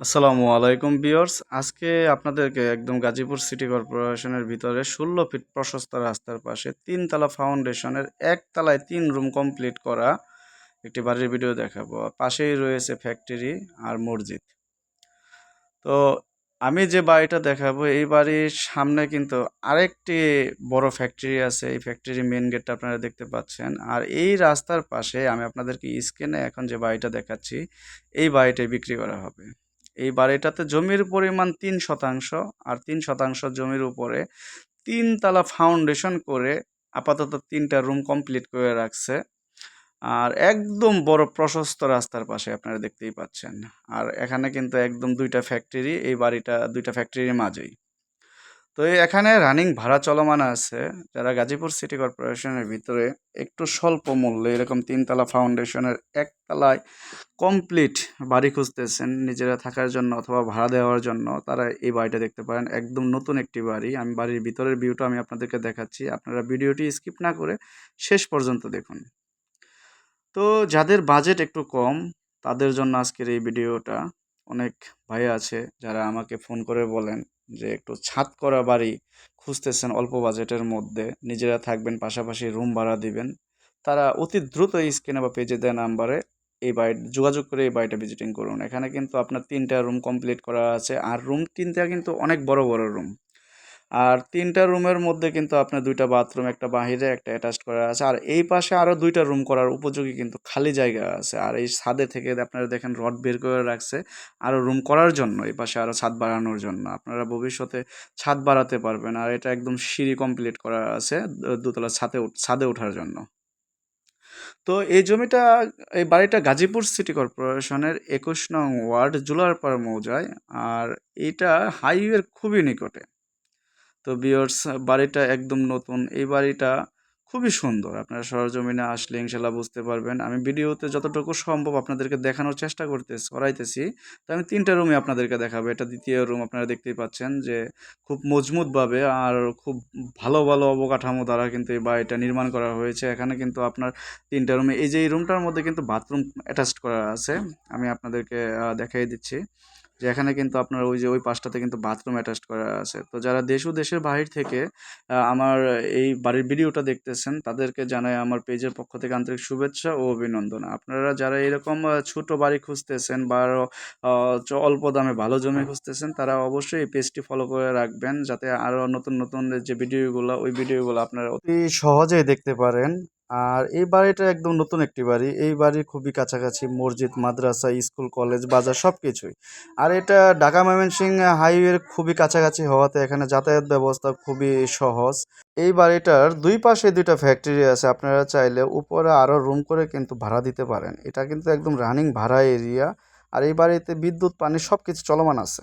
আসসালামু আলাইকুম বিয়র্স আজকে আপনাদেরকে একদম গাজীপুর সিটি কর্পোরেশনের ভিতরে ষোলো ফিট প্রশস্ত রাস্তার পাশে তিনতলা ফাউন্ডেশনের একতলায় তিন রুম কমপ্লিট করা একটি বাড়ির ভিডিও দেখাবো। পাশেই রয়েছে ফ্যাক্টরি আর মসজিদ। তো আমি যে বাড়িটা দেখাবো, এই বাড়ির সামনে কিন্তু আরেকটি বড় ফ্যাক্টরি আছে। এই ফ্যাক্টরি মেন গেটটা আপনারা দেখতে পাচ্ছেন। আর এই রাস্তার পাশে আমি আপনাদেরকে স্ক্রিনে এখন যে বাড়িটা দেখাচ্ছি, এই বাড়িটাই বিক্রি করা হবে। এই বাড়িটাতে জমির পরিমাণ তিন শতাংশ আর তিন শতাংশ জমির উপরে তিনতলা ফাউন্ডেশন করে আপাতত তিনটা রুম কমপ্লিট করে রাখছে। আর একদম বড় প্রশস্ত রাস্তার পাশে আপনারা দেখতেই পাচ্ছেন। আর এখানে কিন্তু একদম দুইটা ফ্যাক্টরি এই বাড়িটা দুইটা ফ্যাক্টরির মাঝেই। তো এখানে রানিং ভাড়া চলমান আছে। যারা গাজীপুর সিটি কর্পোরেশনের ভিতরে একটু স্বল্প মূল্যে এরকম তিনতলা ফাউন্ডেশনের একতলায় কমপ্লিট বাড়ি খুঁজতেছেন, নিজেরা থাকার জন্য অথবা ভাড়া দেওয়ার জন্য, তারা এই বাড়িটা দেখতে পারেন। একদম নতুন একটি বাড়ি। আমি বাড়ির ভিতরের ভিউটা আমি আপনাদেরকে দেখাচ্ছি। আপনারা ভিডিওটি স্কিপ না করে শেষ পর্যন্ত দেখুন। তো যাদের বাজেট একটু কম, তাদের জন্য আজকের এই ভিডিওটা। অনেক ভাই আছে যারা আমাকে ফোন করে বলেন যে একটু ছাদ করা বাড়ি খুঁজতেছেন অল্প বাজেটের মধ্যে। নিজেরা থাকবেন, পাশাপাশি রুম ভাড়া দিবেন। তারা অতি দ্রুত স্ক্রিনে বা পেজে দেয় নাম্বারে এই বাড়ি, যোগাযোগ করে এই বাড়িটা ভিজিটিং করুন। এখানে কিন্তু আপনার তিনটা রুম কমপ্লিট করা আছে। আর রুম তিনটা কিন্তু অনেক বড় বড় রুম আর তিনটা রুমের মধ্যে কিন্তু আপনার দুইটা বাথরুম, একটা বাহিরে, একটা অ্যাটাচ করা আছে। আর এই পাশে আরও দুইটা রুম করার উপযোগী কিন্তু খালি জায়গা আছে। আর এই ছাদে থেকে আপনারা দেখেন রড বের করে রাখছে আরও রুম করার জন্য, এই পাশে আরও ছাদ বাড়ানোর জন্য। আপনারা ভবিষ্যতে ছাদ বাড়াতে পারবেন আর এটা একদম সিঁড়ি কমপ্লিট করা আছে দোতলা ছাদে ছাদে ওঠার জন্য। তো এই জমিটা, এই বাড়িটা গাজীপুর সিটি কর্পোরেশনের একুশ নং ওয়ার্ড, জুলারপাড় মৌজায়। আর এটা হাইওয়ের খুবই নিকটে। তো বিয়ার্স বাড়িটা একদম নতুন। এই বাড়িটা খুবই সুন্দর। আপনারা সরজমিনে আসলে ইনশাল্লাহ বুঝতে পারবেন। আমি ভিডিওতে যতটুকু সম্ভব আপনাদেরকে দেখানোর চেষ্টা করতে করাইতেছি। তো আমি তিনটা রুমে আপনাদেরকে দেখাবো। এটা দ্বিতীয় রুম আপনারা দেখতেই পাচ্ছেন যে খুব মজবুতভাবে আর খুব ভালো ভালো অবকাঠামো দ্বারা কিন্তু এই বাড়িটা নির্মাণ করা হয়েছে। এখানে কিন্তু আপনার তিনটা রুমে এই যে এই রুমটার মধ্যে কিন্তু বাথরুম অ্যাটাচড করা আছে। আমি আপনাদেরকে দেখাই দিচ্ছি। যে এখানে কিন্তু আপনার ওই যে ওই পাশটাতে কিন্তু বাথরুম অ্যাটাচ করা আছে। তো যারা দেশ ও দেশের বাহির থেকে আমার এই বাড়ির ভিডিওটা দেখতেছেন, তাদেরকে জানাই আমার পেজের পক্ষ থেকে আন্তরিক শুভেচ্ছা ও অভিনন্দন। আপনারা যারা এরকম ছোট বাড়ি খুঁজতেছেন বা অল্প দামে ভালো জমি খুঁজতেছেন, তারা অবশ্যই এই পেজটি ফলো করে রাখবেন, যাতে আরও নতুন নতুন যে ভিডিওগুলো ওই ভিডিওগুলো আপনারা অতি সহজেই দেখতে পারেন। আর এই বাড়িটা একদম নতুন একটি বাড়ি। এই বাড়ির খুবই কাছাকাছি, মসজিদ, মাদ্রাসা, স্কুল, কলেজ, বাজার সব কিছুই আর এটা ঢাকা ময়মনসিংহ হাইওয়ের খুবই কাছাকাছি হওয়াতে এখানে যাতায়াত ব্যবস্থা খুবই সহজ। এই বাড়িটার দুই পাশে দুইটা ফ্যাক্টরি আছে, আপনারা চাইলে উপরে আরও রুম করে কিন্তু ভাড়া দিতে পারেন। এটা কিন্তু একদম রানিং ভাড়া এরিয়া। আর এই বাড়িতে বিদ্যুৎ, পানি সব কিছু চলমান আছে।